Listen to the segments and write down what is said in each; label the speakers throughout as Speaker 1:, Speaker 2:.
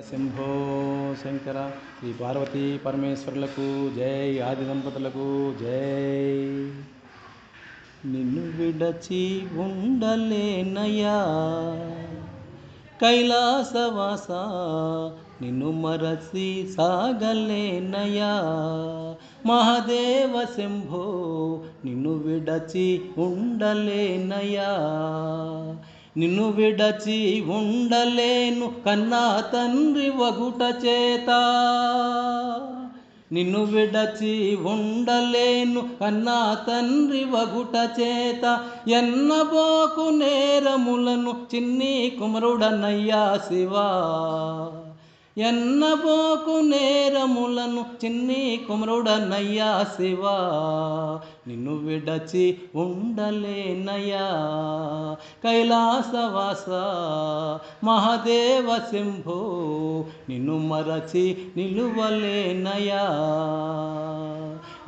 Speaker 1: శంభో శంకర శ్రీ పార్వతీ పరమేశ్వరులకు జై ఆది దంపతులకు జై. నిన్ను విడచి ఉండలేనయ్యా. కైలాసవాస నిన్ను మరసి సాగలేనయ్యా. మహాదేవ శంభో నిన్ను విడచి ఉండలేనయ్యా. నిన్ను విడచి ఉండలేను కన్నా తండ్రి వగుట చేత. నిన్ను విడచి ఉండలేను కన్నా తండ్రి వగుట చేత. ఎన్నబోకు నేరములను చిన్ని కుమరుడనయ్యా శివా. ఎన్నబోకు నేరములను చిన్ని కుమరుడనయ్యా శివా. నిన్ను విడచి ఉండలేనయ్యా. కైలాసవాస మహాదేవ శంభో నిన్ను మరచి నిలువలేనయ్యా.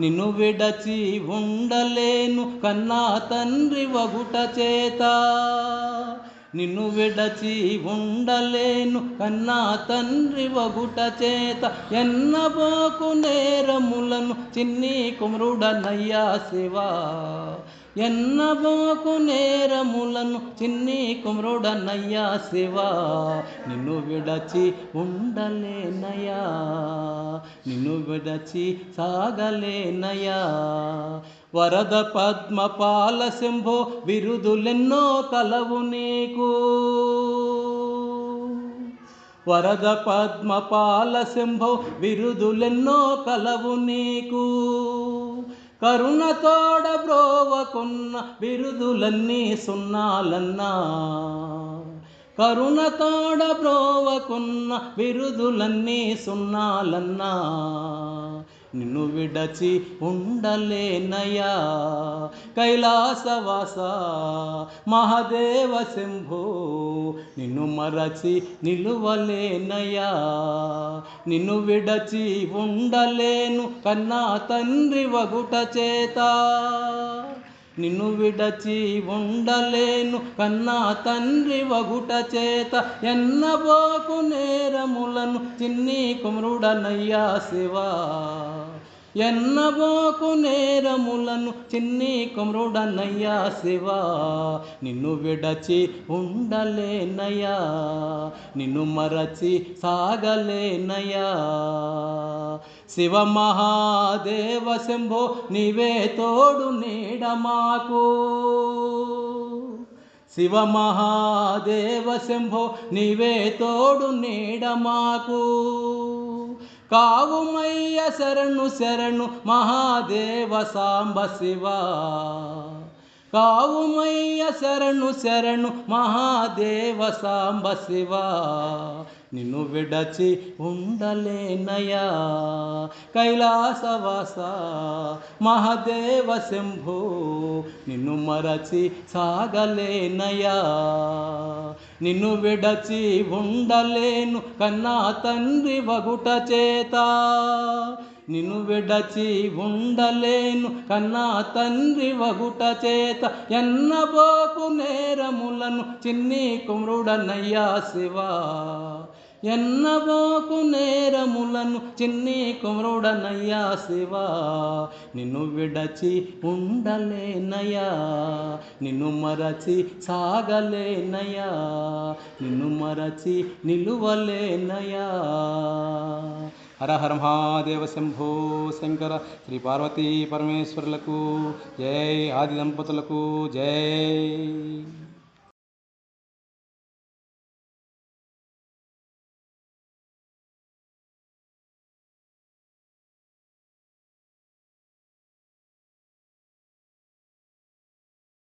Speaker 1: నిన్ను విడచి ఉండలేను కన్నా తండ్రి వగుట చేత. నిన్ను విడచి ఉండలేను కన్నా తండ్రి వగుట చేత ఎన్నబోకు నేరములను చిన్ని కుమరుడనయ్యా శివా. ఎన్నబోకు నేరములను చిన్ని కుమరుడనయ్యా శివా. నిన్ను విడచి ఉండలేనయ్యా. నిన్ను విడచి సాగలేనయ్యా. వరద పద్మపాల శంభో బిరుదులెన్నో కలవు నీకు. వరద పద్మపాల శంభో బిరుదులెన్నో కలవు నీకు. కరుణతోడ బ్రోవకున్న బిరుదులన్నీ సున్నాలన్నా. కరుణతోడ బ్రోవకున్న బిరుదులన్నీ సున్నాలన్నా. విడచి ఉండలేనయా కైలాసవాస మహాదేవ శంభో నిన్ను మరచి నిలువలేనయ్యా. నిన్ను విడచి ఉండలేను కన్నా తండ్రి వగుట చేత. నిన్ను విడచి ఉండలేను కన్నా తండ్రి వగుట చేత. ఎన్నబోకు నేరములను చిన్ని కుమరుడనయ్యా శివా. ఎన్నబోకు నేరములను చిన్ని కుమరుడనయ్యా శివా. నిన్ను విడచి ఉండలేనయ్యా. నిన్ను మరచి సాగలేనయ్యా. శివ మహాదేవ శంభో నీవే తోడు నీడ మాకు. శివ మహాదేవ శంభో నీవే తోడు నీడ మాకు. ಕಾವುಮಯ್ಯ ಶರಣು ಶರಣು ಮಹಾದೇವ ಸಾಂಬ ಶಿವ. కావుమయ్య శరణు శరణు మహాదేవ సాంబ శివ. నిన్ను విడచి ఉండలేనయా కైలాసవాస మహాదేవ శంభో నిన్ను మరచి సాగలేనయా నిన్ను విడచి ఉండలేను కన్నా తండ్రి వగుట చేత. నిన్ను విడచి ఉండలేను కన్నా తండ్రి వగుట చేత ఎన్నబోకు నేరములను చిన్ని కుమ్రుడనయ్యా శివా. ఎన్నబోకు నేరములను చిన్ని కుమరుడనయ్యా శివా. నిన్ను విడచి ఉండలేనయ్యా. నిన్ను మరచి సాగలేనయ్యా. నిన్ను మరచి నిలువలేనయ్యా. హర హర మహాదేవ శంభో శంకర శ్రీ పార్వతీ పరమేశ్వరులకు జై ఆది దంపతులకు జై.